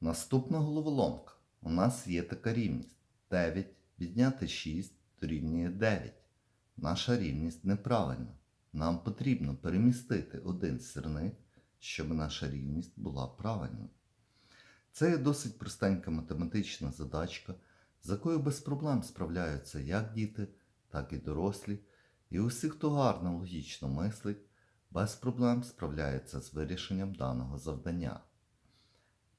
Наступна головоломка. У нас є така рівність. 9 відняти 6 дорівнює 9. Наша рівність неправильна. Нам потрібно перемістити один сірник, щоб наша рівність була правильною. Це є досить простенька математична задачка, з якою без проблем справляються як діти, так і дорослі. І усі, хто гарно логічно мислить, без проблем справляється з вирішенням даного завдання.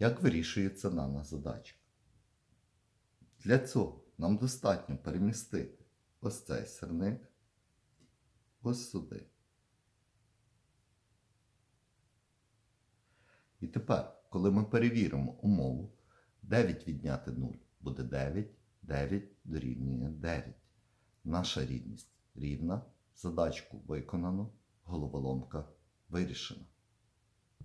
Як вирішується дана задачка? Для цього нам достатньо перемістити ось цей сирник ось сюди. І тепер, коли ми перевіримо умову, 9 відняти 0 буде 9, 9 дорівнює 9. Наша рівність рівна, задачку виконано, головоломка вирішена.